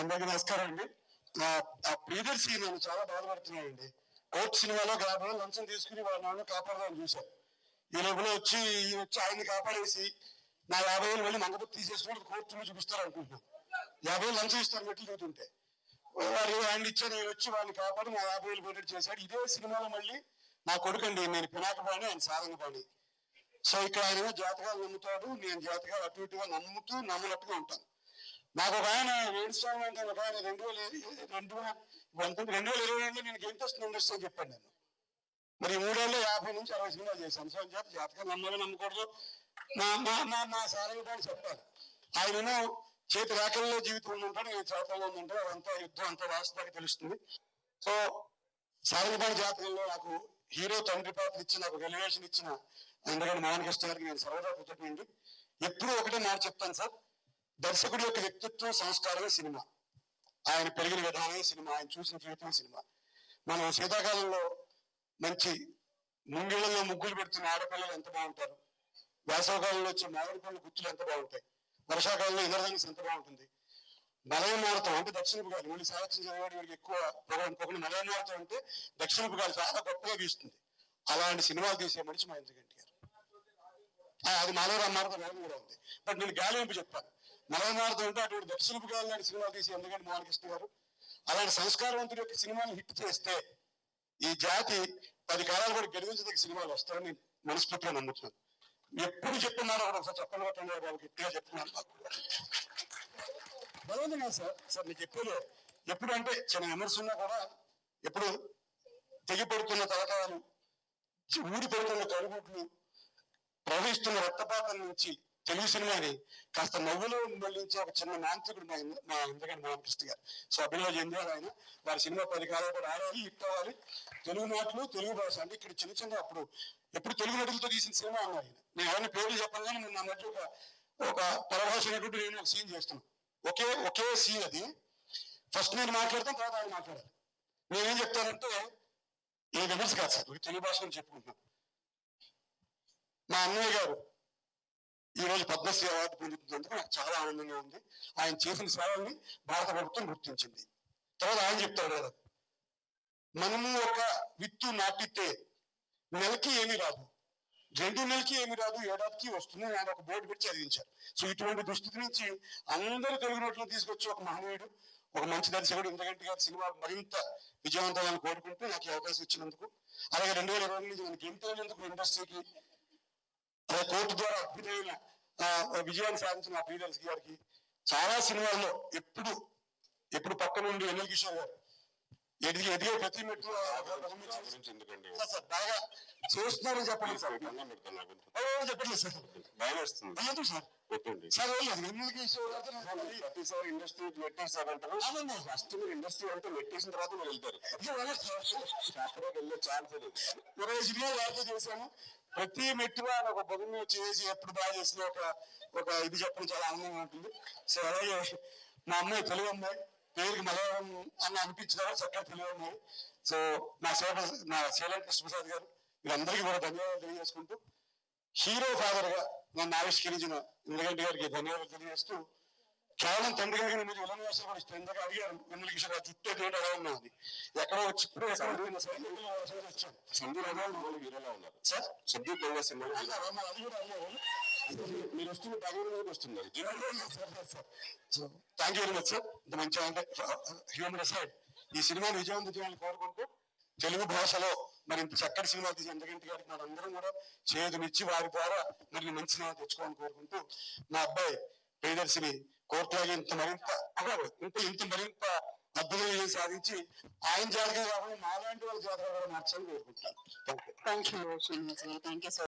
అందరికీ నమస్కారం అండి. ఆ ఆ ప్రియదర్శి నన్ను చాలా బాధపడుతున్నాడండి కోర్టు సినిమాలో యాభై లంచం తీసుకుని వాళ్ళ నాన్న కాపాడదామని చూశాను. ఈ లోపల వచ్చి ఈయన వచ్చి ఆయన్ని కాపాడేసి నా యాభై వేలు వెళ్ళి మంగపతి తీసేసుకుని కోర్టులో చూపిస్తారు అనుకుంటున్నాను యాభై వేలు లంచం ఇస్తారు మెట్లు దిగుతుంటే వారు ఆయన ఇచ్చారు నేను వచ్చి వాళ్ళని కాపాడి నా యాభై వేలు పోయేటట్టు చేశాడు. ఇదే సినిమాలో మళ్ళీ నా కొడుకండి నేను పినాకపాణి ఆయన సారంగపాణి. సో ఇక్కడ ఆయన జాతకాలు నమ్ముతాడు నేను జాతకాలు అటు ఇటుగా నమ్ముతూ నమ్మనట్టుగా ఉంటాను. నాకు ఒక ఆయన వేణుస్వామి అంటే ఒక ఆయన రెండు వేల ఇరవై- రెండు పంతొమ్మిది రెండు వేల ఇరవై రెండులో నేను ఇంట్రెస్ట్ ఇండస్ట్రీ అని చెప్పాను నేను. మరి మూడేళ్ళు యాభై నుంచి అరవై సినిమాలు చేశాను. సో అని చెప్పి జాతకాలు నమ్మాలి నమ్మకూడదు. నా నా మా నా సారంగపాణి చెప్పాలి. ఆయనను చేతి రేఖల్లో జీవితం ఉందంటాడు నేను చేతల్లో ఉందంటే అదంతా యుద్ధం అంతా వాస్తవానికి తెలుస్తుంది. సో సారంగపాణి జాతకంలో నాకు హీరో తండ్రి పాత్ర ఇచ్చి నాకు వెలివేషన్ ఇచ్చిన ఎందుకంటే మోహన్ గారికి నేను సర్వదా కృతజ్ఞండి ఎప్పుడూ ఒకటే మాట చెప్తాను సార్. దర్శకుడి యొక్క వ్యక్తిత్వం సంస్కారమే సినిమా. ఆయన పెరిగిన విధానమే సినిమా ఆయన చూసిన జీవితమే సినిమా. మనం శీతాకాలంలో మంచి ముంగిళ్ళలో ముగ్గులు పెడుతున్న ఆడపిల్లలు ఎంత బాగుంటారు? వేసవకాలంలో వచ్చే మామిడి పళ్ళు గుత్తులు ఎంత బాగుంటాయి? వర్షాకాలంలో ఇంద్రధనుసు ఎంత బాగుంటుంది? మలయమారుతం అంటే దక్షిణపు గాలి మళ్ళీ సాహిత్యం చదివాడు వీడికి ఎక్కువ పొగ పొగని మలయమారుతం అంటే దక్షిణపు గాలి చాలా గొప్పగా వీస్తుంది అలాంటి సినిమాలు తీసే మనిషి మా గంటి గారు. అది మలయరామ మారుతం వేగం కూడా ఉంది. బట్ నేను గాలి వైపు చెప్పాను మలయమారుతం అంటే అటువంటి దక్షిణపు గాలి లాంటి సినిమాలు తీసే ఎందుకంటే మోహనకృష్ణ గారు అలాంటి సంస్కారవంతుడి యొక్క సినిమాని హిట్ చేస్తే ఈ జాతి పది కాలాలు కూడా గెలిపించదగ్గ సినిమాలు వస్తారని మనస్ఫూర్తిగా నమ్ముతున్నాను. ఎప్పుడు చెప్తున్నారో ఒకసారి చెప్పండి కొట్టండి బాబు గట్టిగా చెప్తున్నాను. బలవంతం కాదు సార్. సార్ మీకు ఎప్పుడు ఎప్పుడు అంటే చిన్న విమర్శ ఉన్నా కూడా ఎప్పుడు తెగిపడుతున్న తలకాయలు ఊడిపడుతున్న కడుగుట్లు ప్రవహిస్తున్న రక్తపాతం నుంచి తెలుగు సినిమాని కాస్త నవ్వులో మళ్ళించే ఒక చిన్న మాంత్రికుడు మా మా ఎందుకంటే రామకృష్ణ గారు. సో అభినవ చెందారు ఆయన. వారి సినిమా పది కాలాలు కూడా ఆడాలి హిట్ అవ్వాలి. తెలుగు నాటులు తెలుగు భాష అంటే ఇక్కడ చిన్న చిన్న అప్పుడు ఎప్పుడు తెలుగు నటులతో తీసిన సినిమా అన్నారు ఆయన. నేను ఎవరిని పేర్లు చెప్పను కానీ నా మధ్య ఒక ఒక పరభాష నటుడు నేను ఒక సీన్ చేస్తున్నాను. ఒకే ఒకే సీన్ అది. ఫస్ట్ నేను మాట్లాడతాను తర్వాత ఆయన మాట్లాడాలి నేనేం చెప్తానంటే ఈ విమర్శ కాదు సార్ తెలుగు భాష గురించి చెప్పుకుంటున్నాను మా అన్నయ్య గారు ఈ రోజు పద్మశ్రీ అవార్డు పొందుతున్నందుకు నాకు చాలా ఆనందంగా ఉంది. ఆయన చేసిన సేవల్ని భారత ప్రభుత్వం గుర్తించింది. తర్వాత ఆయన చెప్తాడు కదా మనము ఒక విత్తు నాటితే నెలకి ఏమీ రాదు. రెండు నెలకి ఏమి రాదు ఏడాదికి వస్తుంది ఆయన ఒక బోర్డు పెట్టి చదివించారు సో ఇటువంటి దుస్థితి నుంచి అందరూ తెలుగు నోట్లు తీసుకొచ్చి ఒక మహనీయుడు ఒక మంచి దర్శకుడు ఇంతకంటే గారి సినిమా మరింత విజయవంతమని కోరుకుంటూ నాకు ఈ అవకాశం ఇచ్చినందుకు అలాగే రెండు వేల ఇరవై నుంచి మనకి ఎంతో ఇండస్ట్రీకి అలాగే కోర్టు ద్వారా అద్భుతమైన విజయాన్ని సాధించిన మా ప్రియదర్శి గారికి చాలా సినిమాల్లో ఎప్పుడు ఎప్పుడు పక్క నుండి ఎన్ఎల్ కిషోర్ గారు ఎదిగి ఎదిగే ప్రతి మెట్టు సార్ బాగా చేస్తున్నారని చెప్పండి సార్. చెప్పట్లేదు సార్. భయం వేస్తుంది సార్. సార్ లేదు మరి ప్రతిసారి ఇండస్ట్రీ పెట్టేసారంటారు అవునండి. ఫస్ట్ మీరు ఇండస్ట్రీ అంటే పెట్టేసిన తర్వాత మీరు వెళ్తారు. సార్. వెళ్ళే ఛాన్స్ లేదు. ఇరవై వారితో చేశాను ప్రతి మెట్టు ఆయన ఒక బొమ్మ చేసి ఎప్పుడు బాగా చేసిన ఒక ఒక ఇది చెప్పడం చాలా ఆనందంగా ఉంటుంది. సో అలాగే మా అమ్మాయి తెలుగు అమ్మాయి. పేరుకి మలయాళం అని అనిపించిన చక్కగా అమ్మాయి సో నా సేవ నా శీలం కృష్ణప్రసాద్ గారు వీరందరికీ కూడా ధన్యవాదాలు తెలియజేసుకుంటూ హీరో ఫాదర్గా నన్ను ఆవిష్కరించిన ఇంద్రగంటి గారికి ధన్యవాదాలు తెలియజేస్తూ కేవలం తండ్రి గారికి మీరు విలన్ వేషం కూడా ఇందాక అడిగారు వెన్నెల కిషోర్ గారు జుట్టు ఏంటి అలా ఉన్నా అది ఎక్కడో వచ్చి సందీప్ అగర్వాల్ మామూలు హీరోలా ఉన్నారు? సార్? సందీప్ గంగా సినిమా అది అలా- అది కూడా అయ్యారు మీరు వస్తున్న భగవంతుడికి వస్తున్నారు. Thank you very much sir ఇంత మంచి అంటే హ్యూమన్ సైడ్ ఈ సినిమాను విజయవంతం చేయాలని కోరుకుంటూ తెలుగు భాషలో మరి ఇంత చక్కటి సినిమా తీసి ఎందుకంటే గారికి మనందరం కూడా చేతునిచ్చి వారి ద్వారా మరి మంచి సినిమా తెచ్చుకోవాలని కోరుకుంటూ మా అబ్బాయి ప్రియదర్శిని కోర్టులాగే ఇంత మరింత ఇంత ఇంత మరింత అద్భుతమైన సాధించి ఆయన జాతకం కాకుండా మాలాంటి వాళ్ళ జాతకం కూడా మార్చాలని కోరుకుంటున్నాను. Thank you thank you